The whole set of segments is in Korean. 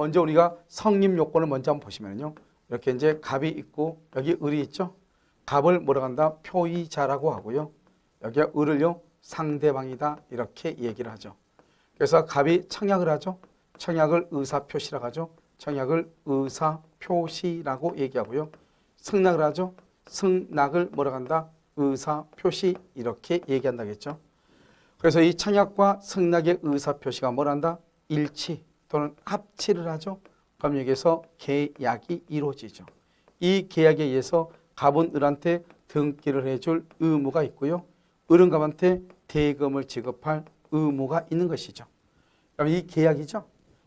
먼저 우리가 성립 요건을 먼저 한번 보시면요. 이렇게 이제 갑이 있고 여기 을이 있죠. 갑을 뭐라고 한다? 표의자라고 하고요. 여기 을을요. 상대방이다. 이렇게 얘기를 하죠. 그래서 갑이 청약을 하죠. 청약을 의사표시라고 하죠. 청약을 의사표시라고 얘기하고요. 승낙을 하죠. 승낙을 뭐라고 한다? 의사표시 이렇게 얘기한다겠죠. 그래서 이 청약과 승낙의 의사표시가 뭘 한다? 일치 또는 합치를 하죠. 그럼 여기서 계약이 이루어지죠. 이 계약에 의해서 갑은 을한테 등기를 해줄 의무가 있고요. 을은 갑한테 대금을 지급할 의무가 있는 것이죠. 그럼 이 계약이죠.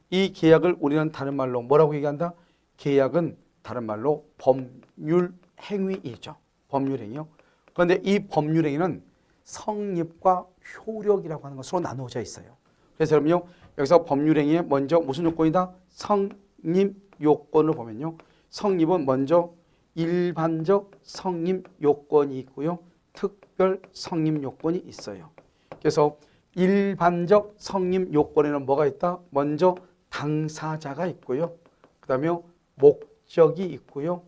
이 계약을 우리는 다른 말로 뭐라고 얘기한다? 계약은 다른 말로 법률 행위이죠. 법률 행위요. 그런데 이 법률 행위는 성립과 효력이라고 하는 것으로 나누어져 있어요. 그래서 여러분요, 여기서 법률 행위에 먼저 무슨 요건이다? 성립 요건을 보면요. 성립은 먼저 일반적 성립 요건이 있고요. 특별 성립 요건이 있어요. 그래서 일반적 성립 요건에는 뭐가 있다? 먼저 당사자가 있고요. 그 다음에 목적이 있고요.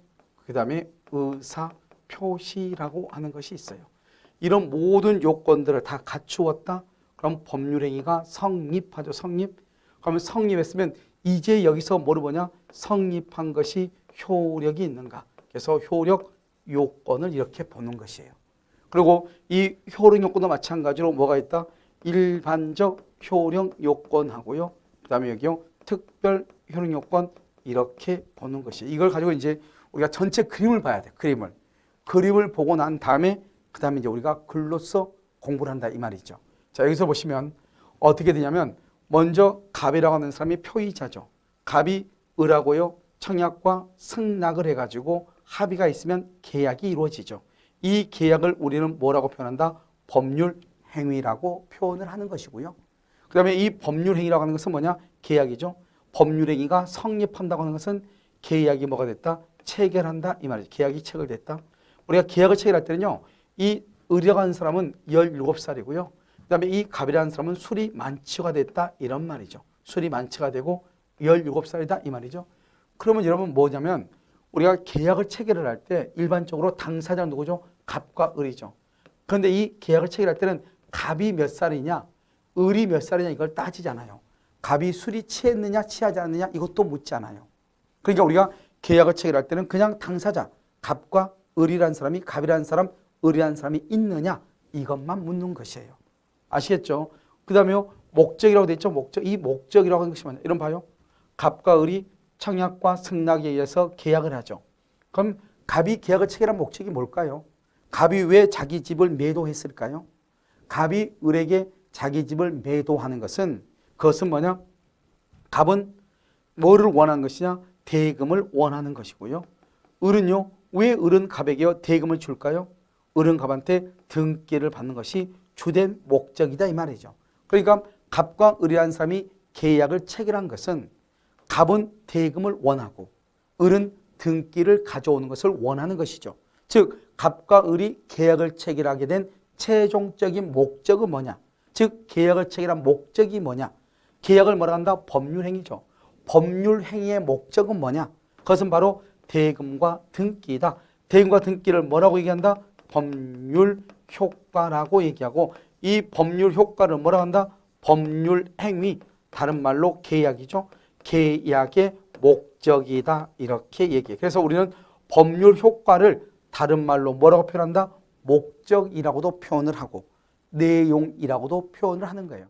그 다음에 의사 표시라고 하는 것이 있어요. 이런 모든 요건들을 다 갖추었다. 그럼 법률행위가 성립하죠. 성립. 그러면 성립했으면 이제 여기서 뭐를 보냐? 성립한 것이 효력이 있는가? 그래서 효력 요건을 이렇게 보는 것이에요. 그리고 이 효력 요건도 마찬가지로 뭐가 있다? 일반적 효력 요건하고요. 그다음에 여기요. 특별 효력 요건 이렇게 보는 것이에요. 이걸 가지고 이제 우리가 전체 그림을 봐야 돼. 그림을. 그림을 보고 난 다음에 그다음에 이제 우리가 글로써 공부를 한다 이 말이죠. 자, 여기서 보시면 어떻게 되냐면 먼저 갑이라고 하는 사람이 표의자죠. 갑이 을하고요. 청약과 승낙을 해 가지고 합의가 있으면 계약이 이루어지죠. 이 계약을 우리는 뭐라고 표현한다? 법률 행위라고 표현을 하는 것이고요. 그 다음에 이 법률 행위라고 하는 것은 뭐냐? 계약이죠. 법률 행위가 성립한다고 하는 것은 계약이 뭐가 됐다? 체결한다 이 말이죠. 계약이 체결됐다. 우리가 계약을 체결할 때는요. 이 의뢰가 한 사람은 17살이고요. 그 다음에 이 갑이라는 사람은 술이 만취가 됐다 이런 말이죠. 술이 만취가 되고 17살이다 이 말이죠. 그러면 여러분 뭐냐면 우리가 계약을 체결을 할 때 일반적으로 당사자 누구죠? 갑과 을이죠. 그런데 이 계약을 체결할 때는 갑이 몇 살이냐, 을이 몇 살이냐 이걸 따지잖아요. 갑이 술이 취했느냐, 취하지 않느냐 이것도 묻잖아요. 그러니까 우리가 계약을 체결할 때는 그냥 당사자 갑과 을이라는 사람이 갑이라는 사람, 을이라는 사람이 있느냐 이것만 묻는 것이에요. 아시겠죠? 그 다음에 목적이라고 돼 있죠. 목적. 이 목적이라고 하는 것이 뭐냐? 이런 봐요. 갑과 을이 청약과 승낙에 의해서 계약을 하죠. 그럼 갑이 계약을 체결한 목적이 뭘까요? 갑이 왜 자기 집을 매도했을까요? 갑이 을에게 자기 집을 매도하는 것은 그것은 뭐냐? 갑은 뭐를 원하는 것이냐? 대금을 원하는 것이고요. 을은요. 왜 을은 갑에게 대금을 줄까요? 을은 갑한테 등기를 받는 것이 주된 목적이다 이 말이죠. 그러니까 갑과 을이라는 사람이 계약을 체결한 것은 갑은 대금을 원하고 을은 등기를 가져오는 것을 원하는 것이죠. 즉 갑과 을이 계약을 체결하게 된 최종적인 목적은 뭐냐? 즉 계약을 체결한 목적이 뭐냐? 계약을 뭐라 한다? 법률 행위죠. 법률 행위의 목적은 뭐냐? 그것은 바로 대금과 등기이다. 대금과 등기를 뭐라고 얘기한다? 법률 효과라고 얘기하고 이 법률 효과를 뭐라고 한다? 법률 행위, 다른 말로 계약이죠. 계약의 목적이다 이렇게 얘기해. 그래서 우리는 법률 효과를 다른 말로 뭐라고 표현한다? 목적이라고도 표현을 하고 내용이라고도 표현을 하는 거예요.